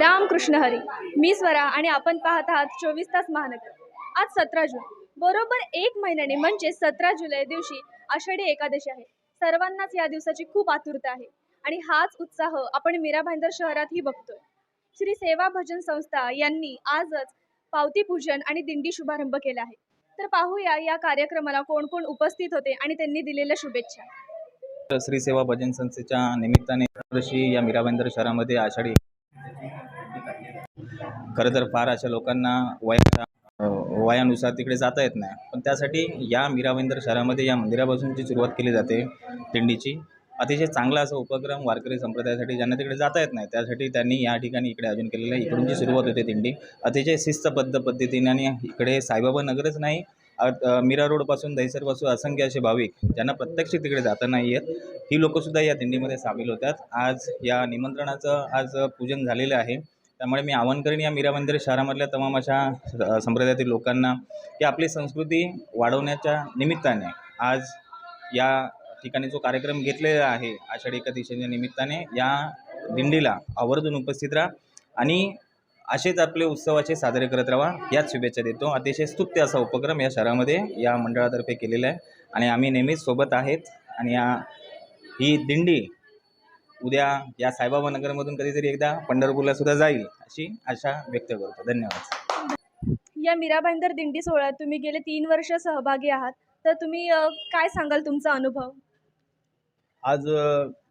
रामकृष्ण हरी मी स्वरा आणि आपण पाहत आहात चोवीस तास महानगर. आज सतरा जून बरोबर एक महिन्याने म्हणजे सतरा जुलै दिवशी आषाढी एकादशी आहे. सर्वांनाच या दिवसाची खूप आतुरता आहे आणि हाच उत्साह आपण मीरा भाईंदर शहरातही बघतोय. श्री सेवा भजन संस्था यांनी आजच पावती पूजन आणि दिंडी शुभारंभ केला आहे. तर पाहूया या कार्यक्रमाला कोण कोण उपस्थित होते आणि त्यांनी दिलेल्या शुभेच्छा. श्री सेवा भजन संस्थेच्या निमित्ताने दरवर्षी या मीराबंदर शहरामध्ये आषाढी खरं तर फार अशा लोकांना वया वयानुसार तिकडे जाता येत नाही. पण त्यासाठी या मीराबंदर शहरामध्ये या मंदिरापासूनची सुरुवात केली जाते दिंडीची. अतिशय चांगला असा उपक्रम वारकरी संप्रदायासाठी ज्यांना तिकडे जाता येत नाही त्यासाठी त्यांनी या ठिकाणी इकडे आयोजन केलेलं आहे. इकडून जी सुरुवात होते दिंडी. अतिशय शिस्तबद्ध पद्धतीने आणि इकडे साईबाबा नगरच नाही मीरा रोडपासून दहिसरपासून असंख्य असे भाविक ज्यांना प्रत्यक्ष तिकडे जाता नाही आहेत ही लोकंसुद्धा या दिंडीमध्ये सामील होतात. आज या निमंत्रणाचं आज पूजन झालेलं आहे. त्यामुळे मी आवाहन करेन या मीरा मंदिर शहरामधल्या तमाम अशा संप्रदायातील लोकांना की आपली संस्कृती वाढवण्याच्या निमित्ताने आज या ठिकाणी जो कार्यक्रम घेतलेला आहे आषाढी एकादशीच्या निमित्ताने या दिंडीला आवर्जून उपस्थित राहा. आणि असेच आपले उत्सवाचे साजरे करत राहा. याच शुभेच्छा देतो. अतिशय स्तुत्य असा उपक्रम या शहरामध्ये या मंडळातर्फे केलेला आहे. आणि आम्ही नेहमीच सोबत आहेत. आणि या ही दिंडी उद्या या साईबाबा नगरमधून कधीतरी एकदा पंढरपूरला सुद्धा जाईल अशी आशा व्यक्त करतो. धन्यवाद. या मीरा भाईंदर दिंडी सोहळ्यात तुम्ही गेले तीन वर्ष सहभागी आहात. तर तुम्ही काय सांगाल तुमचा अनुभव? आज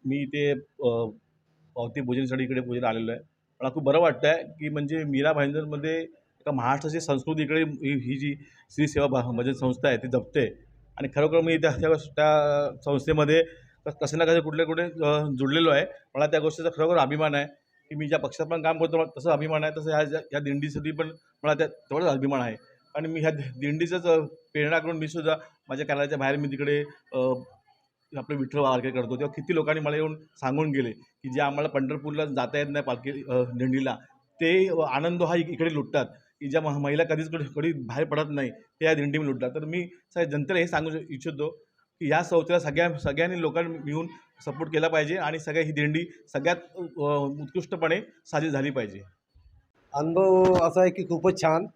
मी इथे पावती पूजनसाठी इकडे पूजन आलेलो आहे. मला खूप बरं वाटतं आहे की म्हणजे मीरा भाईंदरमध्ये एका महाराष्ट्राची संस्कृती इकडे ही ही जी श्री सेवा भा भजन म्हणजे संस्था आहे ती जपते. आणि खरोखर मी त्या त्या त्या संस्थेमध्ये क- कसं ना कसं कुठले कुठे जुडलेलो आहे. मला त्या गोष्टीचा खरोखर अभिमान आहे की मी ज्या पक्षात पण काम करतो तसं अभिमान आहे तसं ह्या ज्या- ह्या दिंडीसाठी पण मला त्या तेवढाच अभिमान आहे. आणि मी ह्या दि- दिंडीचंच प्रेरणा करून मी सुद्धा माझ्या कार्यालयाच्या बाहेर मी तिकडे आपले विठ्ठल वारके करतो तेव्हा किती लोकांनी मला येऊन सांगून गेले की जे आम्हाला पंढरपूरला जाता येत नाही पालखी दिंडीला. ते आनंद हा इकडे लुटतात. की ज्या महिला कधीच कधी कधी बाहेर पडत नाही ते या दिंडीमध्ये लुटतात. तर मी सगळ्या जनतेला हे सांगू इच्छितो की या संस्थेला सगळ्या सगळ्यांनी लोकांनी मिळून सपोर्ट केला पाहिजे आणि सगळ्या ही दिंडी सगळ्यात उत्कृष्टपणे साजरी झाली पाहिजे. अनुभव असा आहे की खूपच छान.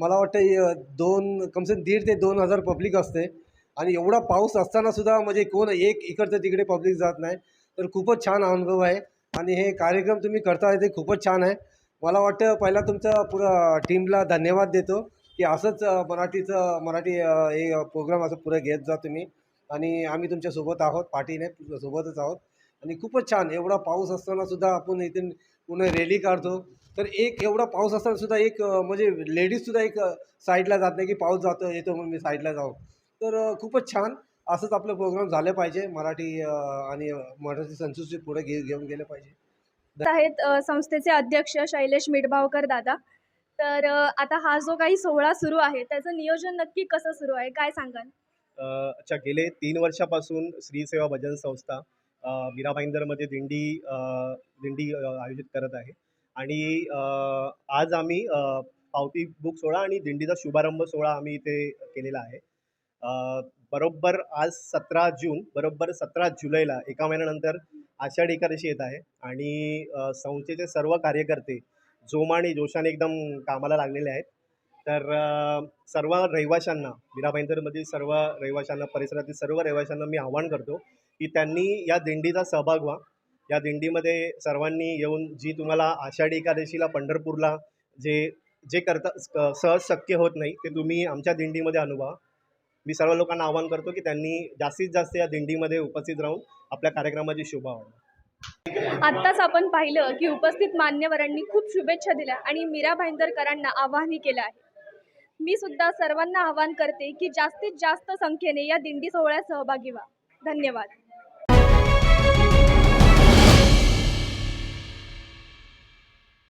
मला वाटतं दोन कमसे कम दीड ते दोन हजार पब्लिक असते. आणि एवढा पाऊस असताना सुद्धा म्हणजे कोण एक इकडचं तिकडे पब्लिक जात नाही. तर खूपच छान अनुभव आहे. आणि हे कार्यक्रम तुम्ही करता ते खूपच छान आहे. मला वाटतं पहिला तुमचं पुरं टीमला धन्यवाद देतो की असंच मराठीचं मराठी हे प्रोग्राम असं पुरं घेत जा तुम्ही. आणि आम्ही तुमच्यासोबत आहोत पाठीने सोबतच आहोत. आणि खूपच छान एवढा पाऊस असताना सुद्धा आपण इथे पुन्हा रॅली काढतो. तर एक एवढा पाऊस असताना सुद्धा एक म्हणजे लेडीजसुद्धा एक साईडला जात नाही की पाऊस जातो येतो म्हणून मी साईडला जाऊ तर खूपच छान असंच आपलं प्रोग्राम झाले पाहिजे. मराठी आणि मराठी संस्कृती पुढे घे घेऊन गेले पाहिजे. आहेत संस्थेचे अध्यक्ष शैलेश मिडभावकर दादा. तर आता हा जो काही सोहळा सुरू आहे त्याचं नियोजन नक्की कसं सुरू आहे? काय सांगाल? अच्छा गेले तीन वर्षापासून श्री सेवा भजन संस्था मीरा भाईंदरमध्ये दिंडी दिंडी आयोजित करत आहे. आणि आज आम्ही पावती बुक सोहळा आणि दिंडीचा शुभारंभ सोहळा आम्ही इथे केलेला आहे. बरोबर आज सतरा जून बरोबर सतरा जुलैला एका महिन्यानंतर आषाढी एकादशी येत आहे. आणि संस्थेचे सर्व कार्यकर्ते जोमाने जोशाने एकदम कामाला लागलेले आहेत. तर सर्व रहिवाशांना मीरा भाईंदरमधील सर्व रहिवाशांना परिसरातील सर्व रहिवाशांना मी आवाहन करतो की त्यांनी या दिंडीचा सहभाग व्हा. या दिंडीमध्ये सर्वांनी येऊन जी तुम्हाला आषाढी एकादशीला पंढरपूरला जे जे करता सहज शक्य होत नाही ते तुम्ही आमच्या दिंडीमध्ये अनुभवा मी सर्व लोकांना आवाहन करतो की त्यांनी जास्तीत जास्त या दिंडीमध्ये उपस्थित राहून आपल्या कार्यक्रमाची शोभा वाढवा. आत्ताच आपण पाहिलं की उपस्थित मान्यवरांनी खूप शुभेच्छा दिल्या आणि मीरा भाईंदरकरांना आवाहनही केलं आहे. मी सुद्धा सर्वांना आवाहन करते की जास्तीत जास्त संख्येने या दिंडी सोहळ्यात सहभागी व्हा. धन्यवाद.